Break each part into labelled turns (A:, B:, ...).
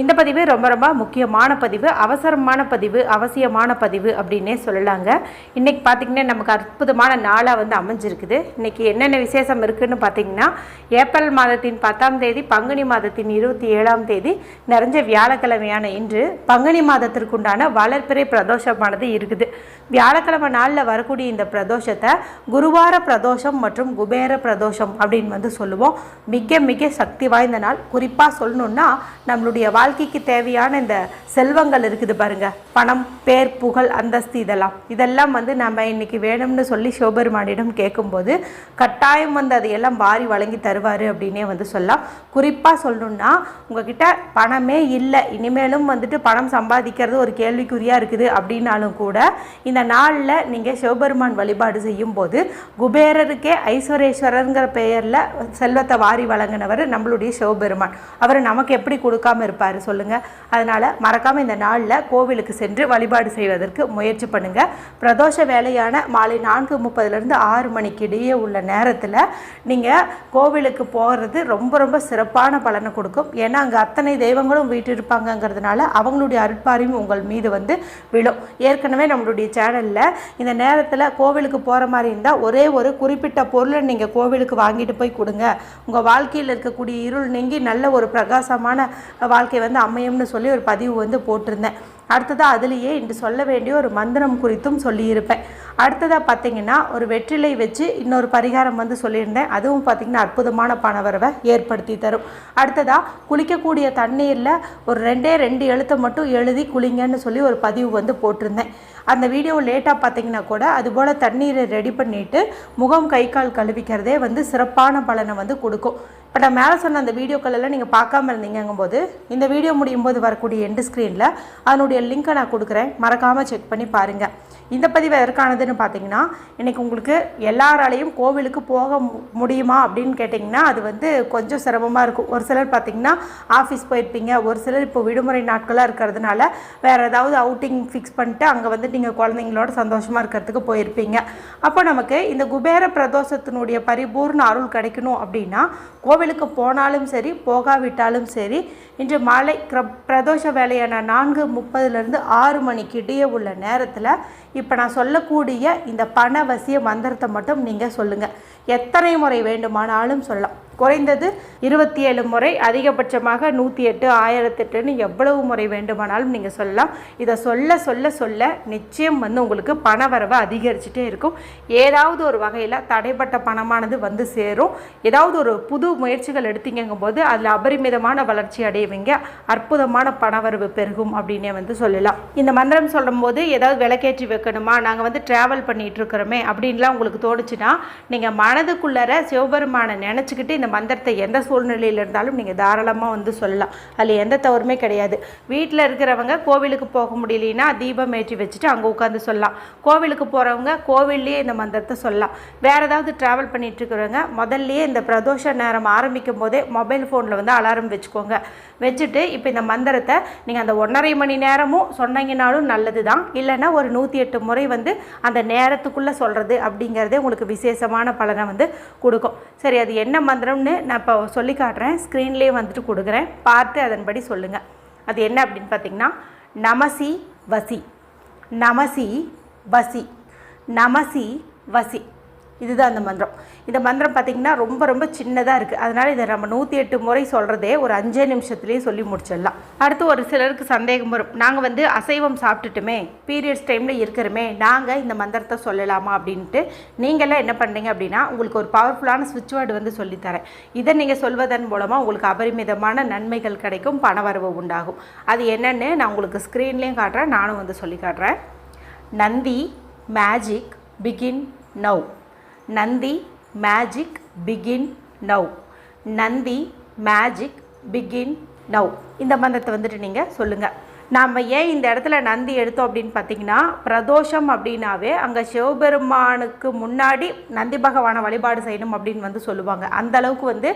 A: இந்த பதிவு ரொம்ப ரொம்ப முக்கியமான பதிவு அவசரமான பதிவு அவசியமான பதிவு அப்படின்னே சொல்லலாங்க. இன்றைக்கி பார்த்திங்கன்னா நமக்கு அற்புதமான நாளாக வந்து அமைஞ்சிருக்குது. இன்றைக்கி என்னென்ன விசேஷம் இருக்குதுன்னு பார்த்தீங்கன்னா ஏப்ரல் மாதத்தின் பத்தாம் தேதி பங்குனி மாதத்தின் இருபத்தி ஏழாம் தேதி நிறைஞ்ச வியாழக்கிழமையான இன்று பங்குனி மாதத்திற்குண்டான வளர்ப்பிறை பிரதோஷமானது இருக்குது. வியாழக்கிழமை நாளில் வரக்கூடிய இந்த பிரதோஷத்தை குருவார பிரதோஷம் மற்றும் குபேர பிரதோஷம் அப்படின்னு வந்து சொல்லுவோம். மிக மிக சக்தி வாய்ந்த நாள். குறிப்பாக சொல்லணுன்னா நம்மளுடைய வாழ்க்கைக்கு தேவையான இந்த செல்வங்கள் இருக்குது பாருங்க. பணம் பேர் புகழ் அந்தஸ்து இதெல்லாம். இதெல்லாம் வந்து நம்ம இன்னைக்கு வேணும்னு சொல்லி சிவபெருமானிடம் கேட்கும்போது கட்டாயம் வந்து அதையெல்லாம் வாரி வழங்கி தருவார் அப்படின்னே வந்து சொல்லலாம். குறிப்பாக சொல்லணுன்னா உங்ககிட்ட பணமே இல்லை. இனிமேலும் வந்துட்டு பணம் சம்பாதிக்கிறது ஒரு கேள்விக்குறியாக இருக்குது அப்படின்னாலும் கூட இந்த நாளில் நீங்கள் சிவபெருமான் வழிபாடு செய்யும்போது குபேரருக்கே ஐஸ்வரேஸ்வரருங்கிற பெயரில் செல்வத்தை வாரி வழங்கினவர் நம்மளுடைய சிவபெருமான். அவர் நமக்கு எப்படி கொடுக்காம இருப்பார்? சொல்லுங்கள் அதனால் மறக்காமல் இந்த நாளில் கோவிலுக்கு சென்று வழிபாடு செய்வதற்கு முயற்சி பண்ணுங்கள் பிரதோஷ வேலையான மாலை நான்கு முப்பதுலேருந்து ஆறு மணிக்கு இடையே உள்ள நேரத்தில் நீங்கள் கோவிலுக்கு போகிறது ரொம்ப ரொம்ப சிறப்பான பலனை கொடுக்கும். ஏன்னா அங்கே அத்தனை தெய்வங்களும் வீட்டு இருப்பாங்கங்கிறதுனால அவங்களுடைய அருட்பாரியும் உங்கள் மீது வந்து விழும். ஏற்கனவே நம்மளுடைய சேனலில் இந்த நேரத்தில் கோவிலுக்கு போகிற மாதிரி இருந்தால் ஒரே ஒரு குறிப்பிட்ட பொருளை நீங்கள் கோவிலுக்கு வாங்கிட்டு போய் கொடுங்க. உங்கள் வாழ்க்கையில் இருக்கக்கூடிய இருள் நீங்கி நல்ல ஒரு பிரகாசமான வாழ்க்கை வந்து அமையும்னு சொல்லி ஒரு பதிவு வந்து போட்டிருந்தேன். அடுத்ததாக அதுலேயே இன்று சொல்ல வேண்டிய ஒரு மந்திரம் குறித்தும் சொல்லியிருப்பேன். அடுத்ததாக பார்த்தீங்கன்னா ஒரு வெற்றிலை வச்சு இன்னொரு பரிகாரம் வந்து சொல்லியிருந்தேன். அதுவும் பார்த்திங்கன்னா அற்புதமான பணவரவை ஏற்படுத்தி தரும். அடுத்ததாக குளிக்கக்கூடிய தண்ணீரில் ஒரு ரெண்டே ரெண்டு எழுத்தை மட்டும் எழுதி குளிங்கன்னு சொல்லி ஒரு பதிவு வந்து போட்டிருந்தேன். அந்த வீடியோ லேட்டாக பார்த்தீங்கன்னா கூட அதுபோல் தண்ணீரை ரெடி பண்ணிவிட்டு முகம் கை கால் கழுவிக்கிறதே வந்து சிறப்பான பலனை வந்து கொடுக்கும். இப்போ நான் மேலே சொன்ன அந்த வீடியோக்களெல்லாம் நீங்கள் பார்க்காம இருந்தீங்கங்கும்போது இந்த வீடியோ முடியும் போது வரக்கூடிய எண்டு ஸ்க்ரீனில் அதனுடைய லிங்க்கை நான் கொடுக்குறேன். மறக்காமல் செக் பண்ணி பாருங்கள் இந்த பதிவு எதற்கானதுன்னு பார்த்தீங்கன்னா இன்றைக்கி உங்களுக்கு எல்லாராலையும் கோவிலுக்கு போக முடியுமா அப்படின்னு கேட்டிங்கன்னா அது வந்து கொஞ்சம் சிரமமாக இருக்கும். ஒரு சிலர் பார்த்திங்கன்னா ஆஃபீஸ் போயிருப்பீங்க. ஒரு சிலர் இப்போ விடுமுறை நாட்களாக இருக்கிறதுனால வேறு ஏதாவது அவுட்டிங் ஃபிக்ஸ் பண்ணிட்டு அங்கே வந்து நீங்கள் குழந்தைங்களோட சந்தோஷமாக இருக்கிறதுக்கு போயிருப்பீங்க. அப்போ நமக்கு இந்த குபேர பிரதோஷத்தினுடைய பரிபூர்ண அருள் கிடைக்கணும் அப்படின்னா கோவிலுக்கு போனாலும் சரி போகாவிட்டாலும் சரி இன்று மாலை கிர- பிரதோஷ வேலையான நான்கு முப்பதுலேருந்து ஆறு மணிக்கு இடையே உள்ள நேரத்தில் இப்போ நான் சொல்லக்கூடிய இந்த பணவசிய மந்திரத்தை மட்டும் நீங்கள் சொல்லுங்கள் எத்தனை முறை வேண்டுமானாலும் சொல்லலாம். குறைந்தது இருபத்தி ஏழு முறை அதிகபட்சமாக நூற்றி எட்டு ஆயிரத்தெட்டுன்னு எவ்வளவு முறை வேண்டுமானாலும் நீங்கள் சொல்லலாம். இதை சொல்ல சொல்ல சொல்ல நிச்சயம் வந்து உங்களுக்கு பண வரவை அதிகரிச்சுட்டே இருக்கும். ஏதாவது ஒரு வகையில் தடைப்பட்ட பணமானது வந்து சேரும். ஏதாவது ஒரு புது முயற்சிகள் எடுத்தீங்கங்கும் போது அதில் அபரிமிதமான வளர்ச்சி அடைவீங்க. அற்புதமான பணவரவு பெருகும் அப்படின்னே வந்து சொல்லலாம். இந்த மந்திரம் சொல்லும்போது ஏதாவது விளக்கேற்றி வைக்கணுமா? நாங்கள் வந்து ட்ராவல் பண்ணிகிட்டு இருக்கிறோமே அப்படின்லாம் உங்களுக்கு தோணுச்சுன்னா நீங்கள் மனதுக்குள்ளர சிவபெருமானை நினச்சிக்கிட்டு இந்த மந்திரத்தை எந்த சூழ்நிலையில் இருந்தாலும் நீங்கள் தாராளமாக வந்து சொல்லலாம். அதில் எந்த தவறுமே கிடையாது. வீட்டில் இருக்கிறவங்க கோவிலுக்கு போக முடியலனா தீபம் ஏற்றி வச்சுட்டு அங்கே உட்காந்து சொல்லலாம். கோவிலுக்கு போகிறவங்க கோவில்லையே இந்த மந்திரத்தை சொல்லலாம். வேறு ஏதாவது ட்ராவல் பண்ணிகிட்ருக்கிறவங்க இருக்கிறவங்க இந்த பிரதோஷ நேரம் ஆரம்பிக்கும் போதே மொபைல் ஃபோனில் வந்து அலாரம் வச்சுக்கோங்க. வச்சுட்டு இப்போ இந்த மந்திரத்தை நீங்கள் அந்த ஒன்றரை மணி நேரமும் சொன்னீங்கனாலும் நல்லது தான் இல்லைன்னா ஒரு நூற்றி எட்டு முறை வந்து அந்த நேரத்துக்குள்ளே சொல்கிறது அப்படிங்கிறதே உங்களுக்கு விசேஷமான பலனை வந்து கொடுக்கும். சரி அது என்ன மந்திரம்? மந்திரம்னு நான் இப்போ சொல்லி காட்டுறேன். ஸ்க்ரீன்லேயே வந்துட்டு கொடுக்குறேன். பார்த்து அதன்படி சொல்லுங்கள் அது என்ன அப்படின்னு பார்த்தீங்கன்னா நமசி வசி. நமசி வசி. நமசி வசி. இதுதான் அந்த மந்திரம். இந்த மந்திரம் பார்த்திங்கன்னா ரொம்ப ரொம்ப சின்னதாக இருக்குது அதனால் இதை நம்ம நூற்றி எட்டு முறை சொல்கிறதே ஒரு அஞ்சே நிமிஷத்துலேயே சொல்லி முடிச்சிடலாம். அடுத்து ஒரு சிலருக்கு சந்தேகம் வரும். நாங்கள் வந்து அசைவம் சாப்பிட்டுட்டுமே பீரியட்ஸ் டைமில் இருக்கிறோமே நாங்கள் இந்த மந்திரத்தை சொல்லலாமா அப்படின்ட்டு நீங்களாம் என்ன பண்ணுறீங்க அப்படின்னா உங்களுக்கு ஒரு பவர்ஃபுல்லான சுவிட்ச் வேர்டு வந்து சொல்லித்தரேன். இதை நீங்கள் சொல்வதன் மூலமாக உங்களுக்கு அபரிமிதமான நன்மைகள் கிடைக்கும் பணவரவு உண்டாகும். அது என்னென்னு நான் உங்களுக்கு ஸ்க்ரீன்லேயும் காட்டுறேன் நானும் வந்து சொல்லி காட்டுறேன். Nandi magic begin now Nandi magic begin now Nandi magic begin now இந்த மந்திரத்தை வந்துட்டு நீங்கள் சொல்லுங்கள் நாம் ஏன் இந்த இடத்துல நந்தி எடுத்தோம் அப்படின்னு பார்த்தீங்கன்னா பிரதோஷம் அப்படின்னாவே அங்கே சிவபெருமானுக்கு முன்னாடி நந்தி பகவானை வழிபாடு செய்யணும் அப்படின்னு வந்து சொல்லுவாங்க. அந்த அளவுக்கு வந்து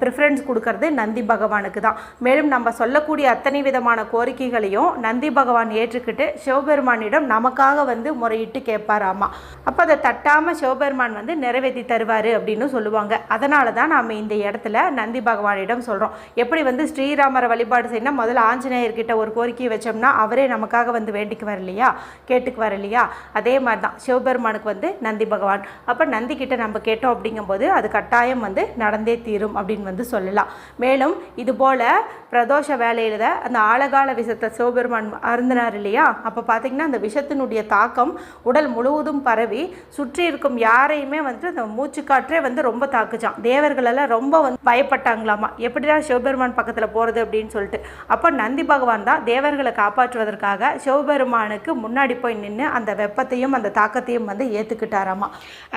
A: ப்ரிஃபரன்ஸ் கொடுக்கறது நந்தி பகவானுக்கு தான். மேலும் நம்ம சொல்லக்கூடிய அத்தனை விதமான கோரிக்கைகளையும் நந்தி பகவான் ஏற்றுக்கிட்டு சிவபெருமானிடம் நமக்காக வந்து முறையிட்டு கேட்பாராமா. அப்போ அதை தட்டாமல் சிவபெருமான் வந்து நிறைவேற்றி தருவார் அப்படின்னு சொல்லுவாங்க. அதனால தான் நாம் இந்த இடத்துல நந்தி பகவானிடம் சொல்கிறோம் எப்படி வந்து ஸ்ரீராமரை வழிபாடு செய்யணும் முதல்ல ஆஞ்சநேயர்கிட்ட ஒரு கோரிக்கை வச்சோம்னா அவரே நமக்காக வந்து வேண்டிக்குவார் இல்லையா? கேட்டுக்குவார் இல்லையா? அதே மாதிரி தான் சிவபெருமானுக்கு வந்து நந்தி பகவான். அப்போ நந்தி கிட்ட நம்ம கேட்டோம் அப்படிங்கும்போது அது கட்டாயம் வந்து நடந்தே தீரும் அப்படின்னு வந்து சொல்லலாம். மேலும் இதுபோல் பிரதோஷ வேலையில் அந்த ஆழகால விஷத்தை சிவபெருமான் அருந்தினார் இல்லையா? அப்போ பார்த்தீங்கன்னா அந்த விஷத்தினுடைய தாக்கம் உடல் முழுவதும் பரவி சுற்றி இருக்கும் யாரையுமே வந்து அந்த மூச்சுக்காற்றே வந்து ரொம்ப தாக்குச்சான் தேவர்களெல்லாம் ரொம்ப வந்து பயப்பட்டாங்களாமா? எப்படிடா சிவபெருமான் பக்கத்தில் போகிறது அப்படின்னு சொல்லிட்டு. அப்போ நந்தி பகவான் தான் தேவர்கள் காப்பாற்றுவதற்காக சிவபெருமானுக்கு முன்னாடி போய் நின்று அந்த வெப்பத்தையும் அந்த தாக்கத்தையும் வந்து ஏற்றுக்கிட்டாராமா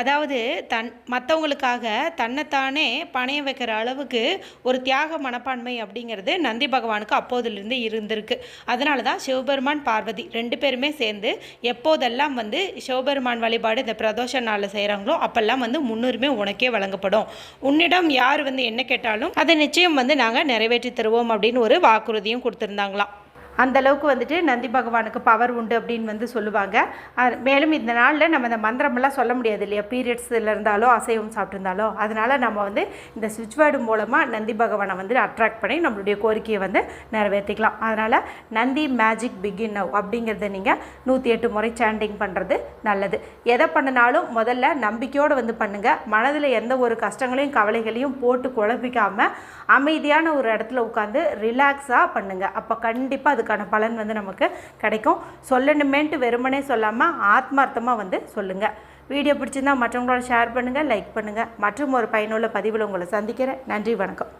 A: அதாவது தன் மற்றவங்களுக்காக தன்னைத்தானே பணையம் வைக்கிற அளவுக்கு ஒரு தியாக மனப்பான்மை அப்படிங்கிறது நந்தி பகவானுக்கு அப்போதிலிருந்து இருந்திருக்கு. அதனால தான் சிவபெருமான் பார்வதி ரெண்டு பேருமே சேர்ந்து எப்போதெல்லாம் வந்து சிவபெருமான் வழிபாடு இந்த பிரதோஷ நாளில் செய்கிறாங்களோ அப்பெல்லாம் வந்து முன்னுரிமை உனக்கே வழங்கப்படும். உன்னிடம் யார் வந்து என்ன கேட்டாலும் அதை நிச்சயம் வந்து நாங்கள் நிறைவேற்றி தருவோம் அப்படின்னு ஒரு வாக்குறுதியும் கொடுத்துருந்தாங்களாம். அந்த அளவுக்கு வந்துட்டு நந்தி பகவானுக்கு பவர் உண்டு அப்படின்னு வந்து சொல்லுவாங்க. மேலும் இந்த நாளில் நம்ம இந்த மந்திரமெல்லாம் சொல்ல முடியாது இல்லையா? பீரியட்ஸில் இருந்தாலோ அசைவம் சாப்பிட்டுருந்தாலோ அதனால் நம்ம வந்து இந்த சுவிட்ச் வேர்டு மூலமாக நந்தி பகவானை வந்து அட்ராக்ட் பண்ணி நம்மளுடைய கோரிக்கையை வந்து நிறைவேற்றிக்கலாம். அதனால் நந்தி மேஜிக் பிகின் நவ் அப்படிங்கிறத நீங்கள் நூற்றி எட்டு முறை சாண்டிங் பண்ணுறது நல்லது. எதை பண்ணினாலும் முதல்ல நம்பிக்கையோடு வந்து பண்ணுங்கள் மனதில் எந்த ஒரு கஷ்டங்களையும் கவலைகளையும் போட்டு குழப்பிக்காமல் அமைதியான ஒரு இடத்துல உட்காந்து ரிலாக்ஸாக பண்ணுங்கள் அப்போ கண்டிப்பாக அதுக்கான பலன் வந்து நமக்கு கிடைக்கும். சொல்லணுமேன்ட்டு வெறுமனே சொல்லாமல் ஆத்மார்த்தமாக வந்து சொல்லுங்கள் வீடியோ பிடிச்சிருந்தா மற்றவங்களோட ஷேர் பண்ணுங்கள் லைக் பண்ணுங்கள் மற்றும் ஒரு பயனுள்ள பதிவில் உங்களை சந்திக்கிறேன். நன்றி வணக்கம்.